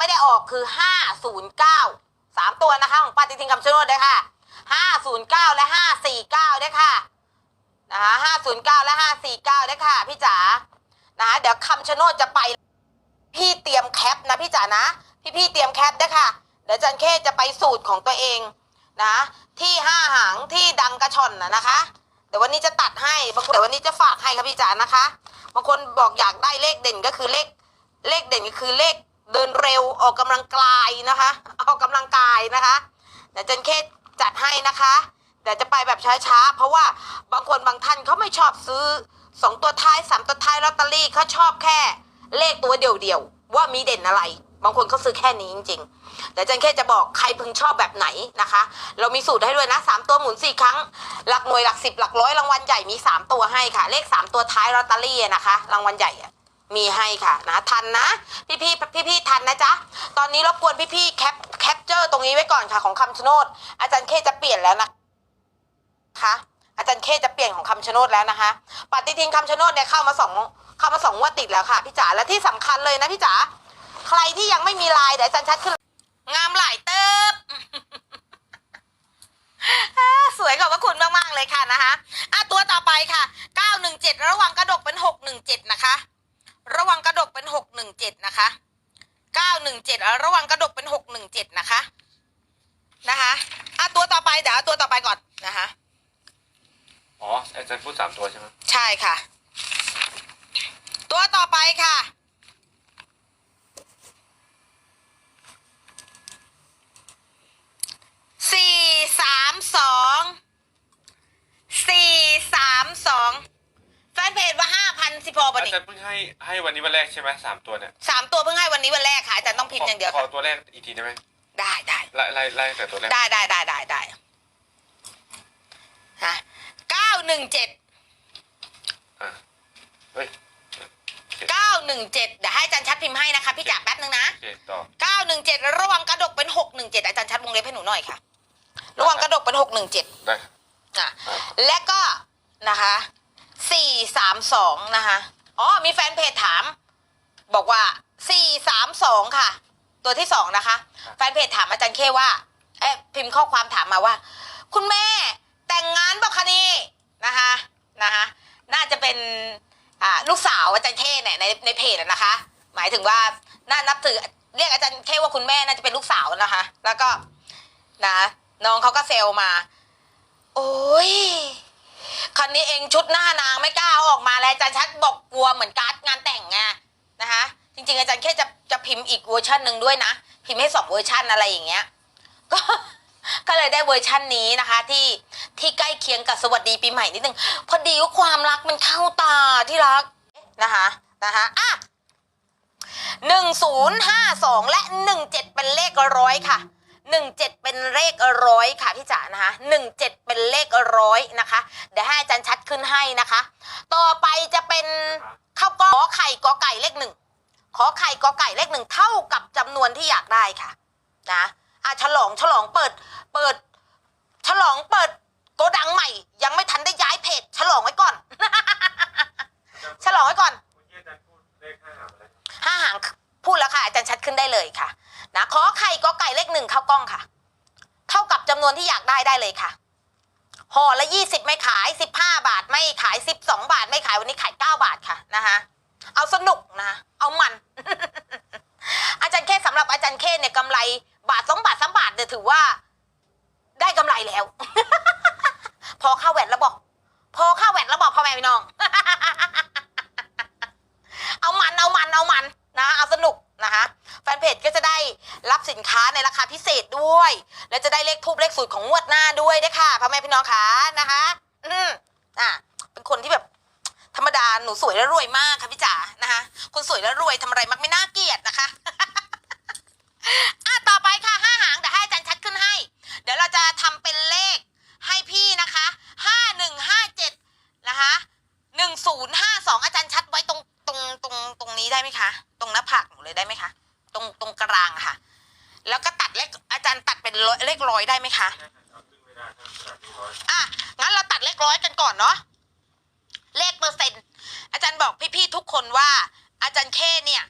ไม่ได้ออกคือห้าศูนย์เก้าสามตัวนะคะ ของปฏิทินคำชะโนดด้วยค่ะห้าศูนย์เก้าและห้าสี่เก้าด้วยค่ะนะคะห้าศูนย์เก้าและห้าสี่เก้าด้วยค่ะ พี่จ๋านะคะเดี๋ยวคำชะโนดจะไป พี่เตรียมแคปนะพี่จ๋านะพี่พี่เตรียมแคปด้วยค่ะ เดี๋ยวจันเคจะไปสูตรของตัวเองนะที่ห้าหางที่ดังกระชอนนะนะคะเดี๋ยววันนี้จะตัดให้บางคนเดี๋ยววันนี้จะฝากให้ครับพี่จ๋านะคะบางคนบอกอยากได้เลขเด่นก็คือเลขเลขเด่นก็คือเลข เดินเร็วออกกำลังกายนะคะ ออกกำลังกายนะคะเดี๋ยวจันเคจัดให้นะคะเดี๋ยวจะไปแบบช้าๆ เพราะว่าบางคนบางท่านเขาไม่ชอบซื้อสองตัวท้ายสามตัวท้ายลอตเตอรี่เขาชอบแค่เลขตัวเดียวๆว่ามีเด่นอะไร บางคนเขาซื้อแค่นี้จริงๆเดี๋ยวจันเคจะบอกใครพึงชอบแบบไหนนะคะ เรามีสูตรให้ด้วยนะสามตัวหมุนสี่ครั้ง หลักหน่วยหลักสิบหลักร้อยรางวัลใหญ่มีสามตัวให้ค่ะ เลขสามตัวท้ายลอตเตอรี่นะคะ รางวัลใหญ่อะ มีให้ค่ะนะทันนะ พี่พี่พี่พี่ๆทันนะจ๊ะ ตอนนี้รบกวนพี่พี่ๆแคปแคปเจอร์ตรงนี้ไว้ก่อนค่ะของคำชะโนดอาจารย์เคจะเปลี่ยนแล้วนะคะอาจารย์เคจะเปลี่ยนของคำชะโนดแล้วนะคะปฏิทินคำชะโนดเนี่ยเข้ามาสองเข้ามาสองงวดติดแล้วค่ะพี่จ๋าและที่สำคัญเลยนะพี่จ๋าใครที่ยังไม่มีไลน์เดี๋ยวอาจารย์ชัดขึ้น งามหลายเติบสวยขอบพระคุณมากๆเลยค่ะนะคะอะตัวต่อไปค่ะ 917 ระวังกระดกเป็น 617 นะคะระ วังกระดกเป็น617นะคะ917ระวังกระดกเป็น617นะคะนะคะอะตัวต่อไปเดี๋ยวเอาตัวต่อไปก่อนนะคะอ๋ออาจารย์พูดสามตัวใช่ไหมใช่ค่ะ ตัวต่อไปค่ะ สี่สามสองสี่สามสองแฟนเพจว่าห้าพันสิพอปะ อา นี่ จารย์เพิ่งให้ให้วันนี้วันแรกใช่ไหมสามตัวเนี่ยสามตัวเพิ่งให้วันนี้วันแรกค่ะอาจารย์ต้องพิมพ์อย่างเดียวขอค่ะตัวแรกอีกทีได้ไหมได้ได้ไล่ไล่ไล่แต่ตัวแรกได้ได้ได้ได้ได้ฮะเก้าหนึ่งเจ็ดอะเฮ้ยเก้าหนึ่งเจ็ดเดี๋ยวให้อาจารย์ชัดพิมพ์ให้นะคะพี่จ๋าแป๊บนึงนะ โอเคต่อเก้าหนึ่งเจ็ดระวังกระดกเป็นหกหนึ่งเจ็ดอาจารย์ชัดวงเล็บให้หนูหน่อยค่ะ ระวังกระดกเป็นหกหนึ่งเจ็ดได้อะ อะและก็นะคะสี่สามสองนะคะ อ๋อมีแฟนเพจถาม บอกว่าสี่สามสองค่ะ ตัวที่สองนะคะ แฟนเพจถามอาจารย์เคว่าเอ๊ะพิมพ์ข้อความถามมาว่า คุณแม่แต่งงานบอกคะนี่นะคะนะคะน่าจะเป็นอ่าลูกสาวอาจารย์เคเนี่ยในในเพจอะนะคะ หมายถึงว่าน่านับถือเรียกอาจารย์เคว่าคุณแม่น่าจะเป็นลูกสาวนะคะ แล้วก็นะน้องเขาก็เซลมา โอ้ย คันนี้เองชุดหน้านางไม่กล้าเอาออกมาแล้วอาจารย์ชัดบอกกลัวเหมือนการ์ดงานแต่งไงนะคะจริงๆอาจารย์แค่จะจะพิมพ์อีกเวอร์ชันหนึ่งด้วยนะ พิมพ์ให้สองเวอร์ชันอะไรอย่างเงี้ยก็ก็เลยได้เวอร์ชันนี้นะคะที่ที่ใกล้เคียงกับสวัสดีปีใหม่นิดนึงพอดีว่าความรักมันเข้าตาที่รักนะคะนะคะอะหนึ่งศูนย์ห้าสองและหนึ่งเจ็ดเป็นเลขร้อยค่ะหนึ่งเจ็ดเป็นเลขร้อยค่ะพี่จ๋านะคะหนึ่งเจ็ดเป็นเลขร้อยนะคะ ขึ้นให้นะคะ ต่อไปจะเป็นข้าวกล้องขอไข่กอไก่เลขหนึ่งขอไข่กอไก่เลขหนึ่งเท่ากับจำนวนที่อยากได้ค่ะนะอะฉลองฉลองเปิดเปิด ฉลองเปิดโกดังใหม่ ยังไม่ทันได้ย้ายเพจฉลองไว้ก่อน ฉลองไว้ก่อนห้าหางพูดแล้วค่ะอาจารย์ชัดขึ้นได้เลยค่ะนะขอไข่ก็ไก่เลขหนึ่งข้าวกล้องค่ะ เท่ากับจำนวนที่อยากได้ได้เลยค่ะ ห่อละยี่สิบไม่ขายสิบห้าบาท ไม่ขายสิบสองบาท ไม่ขายวันนี้ขายเก้าบาทค่ะนะคะเอาสนุกนะ เอามัน อาจารย์เคสำหรับอาจารย์เคเนี่ยกำไรบาทสองบาทสามบาทเนี่ยถือว่า ได้กำไรแล้ว พอเข้าแหวนแล้วบอก พอเข้าแหวนแล้วบอกพ่อแม่พี่น้อง เอามันเอามันเอามันนะเอาสนุกนะคะ แฟนเพจก็จะได้รับสินค้าในราคาพิเศษด้วย และจะได้เลขทูบเลขสูตรของงวดหน้าด้วยด้วยค่ะพ่อแม่พี่น้องคะนะคะ อืมอะเป็นคนที่แบบธรรมดาหนูสวยและรวยมากค่ะพี่จ๋านะคะคนสวยและรวยทำอะไรมักไม่น่าเกลียดนะคะอะต่อไปค่ะห้าหางเดี๋ยวให้อาจารย์ชัดขึ้นให้ เดี๋ยวเราจะทำเป็นเลขให้พี่นะคะห้าหนึ่งห้าเจ็ดนะคะหนึ่งศูนย์ห้าสองอาจารย์ชัดไว้ตรงตรงตรงตรงนี้ได้ไหมคะ ตรงหน้าผากหนูเลยได้ไหมคะ ตรางค่ะ แล้วก็ตัดเลขอาจารย์ตัดเป็นเลขร้อยได้ไหมคะไม่ได้อะงั้นเราตัดเลขร้อยกันก่อนเนาะเลขเปอร์เซ็นต์อาจารย์บอกพี่ๆทุกคนว่า อาจารย์เค่เนี่ย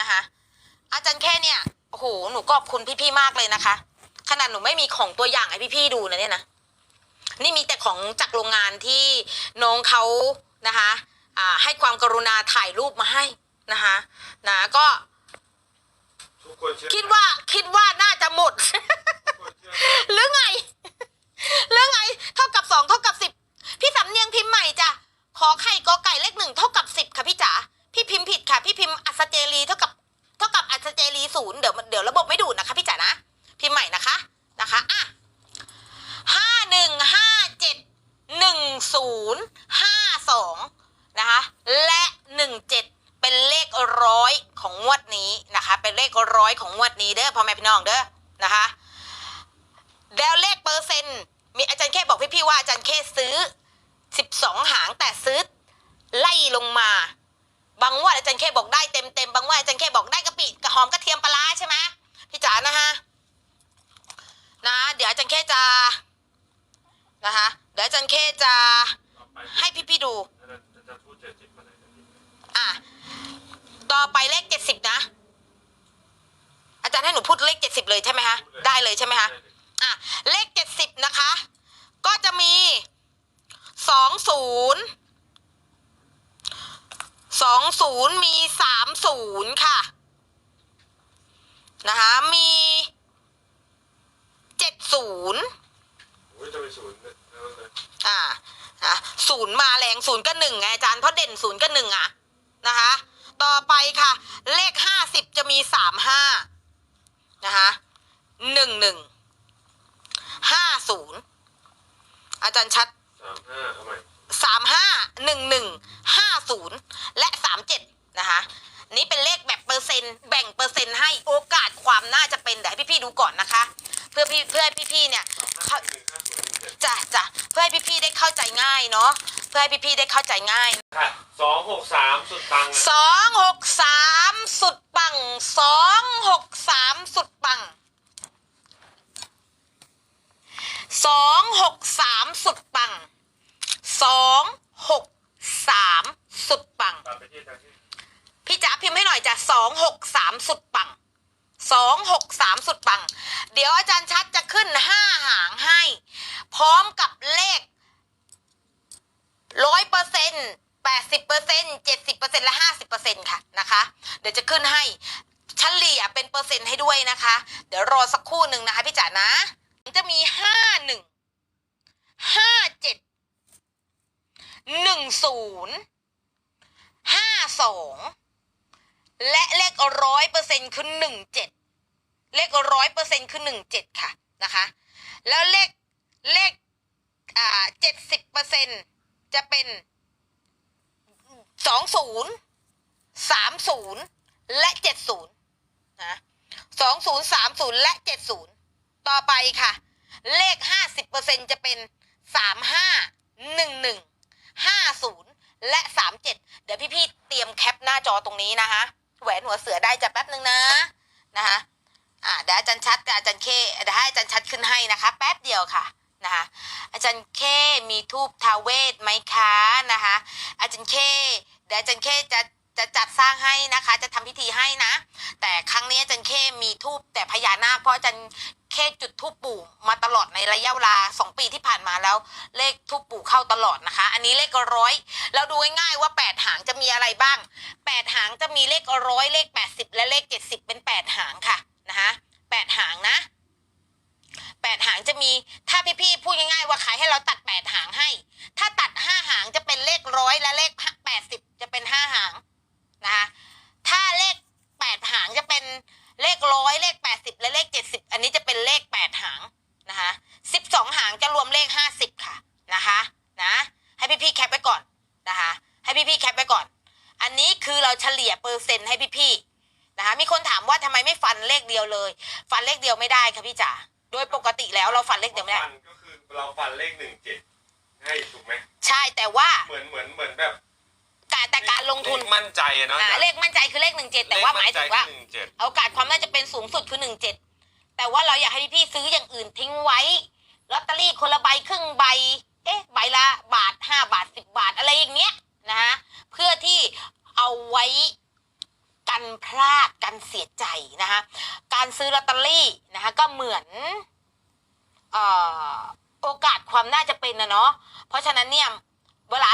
นะคะอาจารย์แค่เนี่ยโอ้โหหนูขอบคุณพี่ๆมากเลยนะคะ ขนาดหนูไม่มีของตัวอย่างให้พี่ๆดูนะเนี่ยนะนี่มีแต่ของจากโรงงานที่น้องเขานะคะให้ความกรุณาถ่ายรูปมาให้นะคะนะก็ คิดว่าคิดว่าน่าจะหมด หรือไง หรือไง เท่ากับสองเท่ากับสิบพี่สำเนียงพิมพ์ใหม่จ้ะขอไข่กอไก่เลขหนึ่งเท่ากับสิบค่ะพี่จ๋าพี่พิมพ์ผิดค่ะ พี่พิมพ์อัศเจรีเท่ากับเท่ากับอัศเจรีศูนย์เดี๋ยวเดี๋ยวระบบไม่ดูดนะคะพี่จ๋านะพิมพ์ใหม่นะคะนะคะอะห้าหนึ่งห้าเจ็ดหนึ่งศูนย์ห้าสองนะคะและหนึ่งเจ็ด เป็นเลขร้อยของงวดนี้นะคะ เป็นเลขร้อยของงวดนี้เด้อพ่อแม่พี่น้องเด้อนะคะแล้วเลขเปอร์เซ็นต์มีอาจารย์แค่บอกพี่ๆว่าอาจารย์แค่ซื้อ 12 หางแต่ซื้อไล่ลงมา บางงวดอาจารย์แค่บอกได้เต็มเต็มๆบางงวดอาจารย์แค่บอกได้กะปิกระหอมกระเทียมปลาใช่ไหมพี่จ๋านะฮะนะเดี๋ยวอาจารย์แค่จะนะคะเดี๋ยวอาจารย์แค่จะให้พี่ๆดูอาจารย์อาจารย์พูดเจ็ดสิบมาเลยนะพี่อะ ต่อไปเลขเจ็ดสิบนะ อาจารย์ให้หนูพูดเลขเจ็ดสิบเลยใช่ไหมคะได้เลยใช่ไหมคะอะเลขเจ็ดสิบนะคะ ก็จะมีสองศูนย์สองศูนย์มีสามศูนย์ค่ะนะคะมีเจ็ดศูนย์โอ้ยจะไปศูนย์เนี่ยเอาเลยอ่านะศูนย์มาแรงศูนย์ก็หนึ่งไงอาจารย์เพราะเด่นศูนย์ก็หนึ่งอะนะคะ ต่อไปค่ะ เลขห้าสิบจะมีสามห้านะคะหนึ่งหนึ่งห้าศูนย์อาจารย์ชัดสามห้าเอาใหม่สามห้าหนึ่งหนึ่งห้าศูนย์และสามเจ็ดนะคะนี่เป็นเลขแบบเปอร์เซ็นต์แบ่งเปอร์เซ็นต์ให้โอกาสความน่าจะเป็นเดี๋ยวให้พี่ๆดูก่อนนะคะ เพื่อพี่เพื่อให้พี่ๆเนี่ย สามห้าหนึ่งห้าศูนย์เจ็ดจ้ะจ้ะเพื่อให้พี่ๆได้เข้าใจง่ายเนาะเพื่อให้พี่ๆได้เข้าใจง่ายค่ะสองหกสามสุดตังค์สองหกสามสุดปังสองหกสามสุดปังสองหกสามสุดปังสองหกสามสุดปังตัดไปที่อาจารย์ที่พี่จ๋าพิมพ์ให้หน่อยจ้ะสองหกสามสุดปังสองหกสามสุดปัง เดี๋ยวอาจารย์ชัดจะขึ้นห้าหางให้พ ร้อมกับเลขร้อยเปอร์เซ็นต์แปดสิบเปอร์เซ็นต์เจ็ดสิบเปอร์เซ็นต์และห้าสิบเปอร์เซ็นต์ค่ะนะคะ เดี๋ยวจะขึ้นให้เฉลี่ยเป็นเปอร์เซ็นต์ให้ด้วยนะคะ เดี๋ยวรอสักครู่หนึ่งนะคะพี่จ๋านะ จะมีห้าหนึ่งห้าเจ็ดหนึ่งศูนย์ห้าสองและเลขร้อยเปอร์เซ็นต์คือหนึ่งเจ็ดเลขร้อยเปอร์เซ็นต์คือหนึ่งเจ็ดค่ะนะคะ แล้วเลข เลขอ่าเจ็ดสิบเปอร์เซ็นจะเป็นสองศูนย์สามศูนย์และเจ็ดศูนย์นะสองศูนย์สามศูนย์และเจ็ดศูนย์ต่อไปค่ะ เลขห้าสิบเปอร์เซ็นจะเป็นสามห้าหนึ่งหนึ่งห้าศูนย์และสามเจ็ดเดี๋ยวพี่ๆเตรียมแคปหน้าจอตรงนี้นะคะแหวนหัวเสือได้จะแป๊บนึงนะนะคะอ่าเดี๋ยวอาจารย์ชัดกับอาจารย์เคเดี๋ยวให้อาจารย์ชัดขึ้นให้นะคะ แป๊บเดียวค่ะ นะคะอาจารย์เคมีทูบทาเวทไหมคะนะคะอาจารย์เคเดี๋ยวอาจารย์เคจะจะจัดสร้างให้นะคะ จะทำพิธีให้นะ แต่ครั้งนี้อาจารย์เคมีทูบแต่พญานาคเพราะอาจารย์เคจุดทูบปู่มาตลอดในระยะเวลาสองปีที่ผ่านมาแล้ว เลขทูบปู่เข้าตลอดนะคะ อันนี้เลขร้อยเราดูง่ายๆว่าแปดหางจะมีอะไรบ้างแปดหางจะมีเลขร้อยเลขแปดสิบและเลขเจ็ดสิบเป็นแปดหางค่ะนะคะแปดหางนะ แปดหางจะมีถ้าพี่ๆพูดง่ายๆว่าขายให้เราตัดแปดหางให้ ถ้าตัดห้าหางจะเป็นเลขร้อยและเลขแปดสิบจะเป็นห้าหางนะคะถ้าเลขแปดหางจะเป็นเลขร้อยเลขแปดสิบและเลขเจ็ดสิบอันนี้จะเป็นเลขแปดหางนะคะสิบสองหางจะรวมเลขห้าสิบค่ะนะคะนะให้พี่ๆแคปไว้ก่อนนะคะให้พี่ๆแคปไว้ก่อน อันนี้คือเราเฉลี่ยเปอร์เซ็นต์ให้พี่ๆนะคะมีคนถามว่าทำไมไม่ฟันเลขเดียวเลย ฟันเลขเดียวไม่ได้ค่ะพี่จ๋า โดยปกติแล้วเราฟันเลขเดียวไม่ได้ฟันก็คือเราฟันเลขหนึ่งเจ็ดให้ถูกไหมใช่แต่ว่าเหมือนเหมือนเหมือนแบบการแต่การลงทุนเลขมั่นใจอะเนาะอ่าเลขมั่นใจคือเลขหนึ่งเจ็ดแต่ว่าหมายถึงว่าหนึ่งเจ็ดโอกาสความน่าจะเป็นสูงสุดคือหนึ่งเจ็ดแต่ว่าเราอยากให้พี่ๆซื้ออย่างอื่นทิ้งไว้ลอตเตอรี่คนละใบครึ่งใบ เอ๊ะ ใบละบาทห้าบาทสิบบาทอะไรอย่างเงี้ยนะฮะเพื่อที่เอาไว้ กันพลาดกันเสียใจนะคะการซื้อลอตเตอรี่นะคะก็เหมือนอโอกาสความน่าจะเป็นนะเนาะเพราะฉะนั้นเนี่ยเวลา